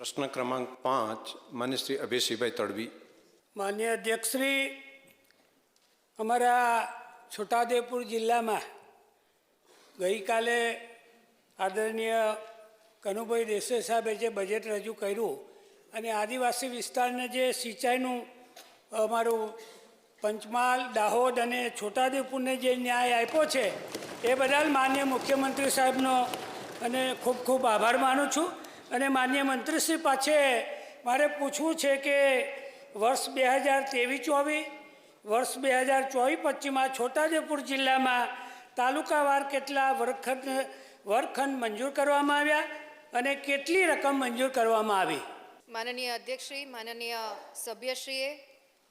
પ્રશ્ન ક્રમાંક પાંચ, માન્ય શ્રી અભયસિંહભાઈ તડવી. માન્ય અધ્યક્ષશ્રી, અમારા છોટાઉદેપુર જિલ્લામાં ગઈકાલે આદરણીય કનુભાઈ દેસાઈ સાહેબે જે બજેટ રજૂ કર્યું અને આદિવાસી વિસ્તારને જે સિંચાઈનું અમારું પંચમહાલ, દાહોદ અને છોટાઉદેપુરને જે ન્યાય આપ્યો છે, એ બદલ માન્ય મુખ્યમંત્રી સાહેબનો અને ખૂબ ખૂબ આભાર માનું છું. અને માન્ય મંત્રીશ્રી પાછે મારે પૂછવું છે કે વર્ષ બે હજાર ત્રેવીસ ચોવીસ, વર્ષ બે હજાર ચોવીસ પચીસમાં છોટાઉદેપુર જિલ્લામાં તાલુકાવાર કેટલા વર્ગખંડ વર્ગખંડ મંજૂર કરવામાં આવ્યા અને કેટલી રકમ મંજૂર કરવામાં આવી? માનનીય અધ્યક્ષશ્રી, માનનીય સભ્યશ્રીએ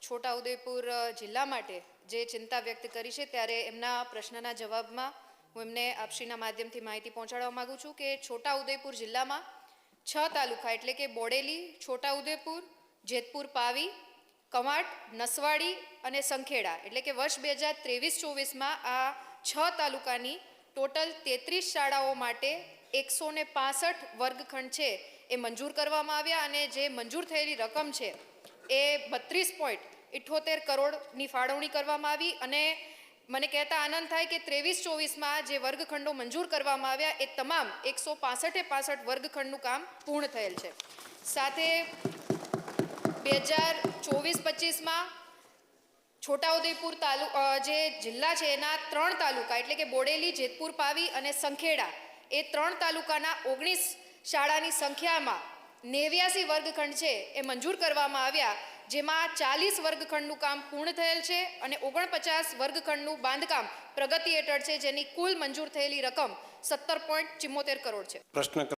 છોટાઉદેપુર જિલ્લા માટે જે ચિંતા વ્યક્ત કરી છે ત્યારે એમના પ્રશ્નના જવાબમાં હું એમને આપશ્રીના માધ્યમથી માહિતી પહોંચાડવા માગું છું કે છોટાઉદેપુર જિલ્લામાં છ તાલુકા એટલે કે બોડેલી, છોટાઉદેપુર, જેતપુર, પાવી કમાટ નસવાડી અને સંખેડા. એટલે કે વર્ષ બે હજાર ત્રેવીસ ચોવીસમાં આ છ તાલુકાની ટોટલ તેત્રીસ શાળાઓ માટે એકસો ને પાસઠ વર્ગખંડ છે એ મંજૂર કરવામાં આવ્યા અને જે મંજૂર થયેલી રકમ છે એ બત્રીસ પોઈન્ટ ઇઠ્ઠોતેર કરોડની ફાળવણી કરવામાં આવી અને મને કહેતા આનંદ થાય કે ત્રેવીસ ચોવીસમાં જે વર્ગખંડો મંજૂર કરવામાં આવ્યા, એ તમામ એકસો પાસઠે પાસઠ વર્ગખંડનું કામ પૂર્ણ થયેલ છે. સાથે બે હજાર ચોવીસ પચીસમાં છોટાઉદેપુર તાલુ જે જિલ્લા છે, એના ત્રણ તાલુકા, એટલે કે બોડેલી, જેતપુર, પાવી અને સંખેડા, એ ત્રણ તાલુકાના ઓગણીસ શાળાની સંખ્યામાં નેવ્યાસી વર્ગખંડ છે, એ મંજૂર કરવામાં આવ્યા. જેમાં ચાલીસ વર્ગખંડનું કામ પૂર્ણ થયેલ છે અને ઓગણપચાસ વર્ગખંડનું બાંધકામ પ્રગતિ હેઠળ છે જેની કુલ મંજૂર થયેલી રકમ સત્તર પોઈન્ટ કરોડ છે. પ્રશ્ન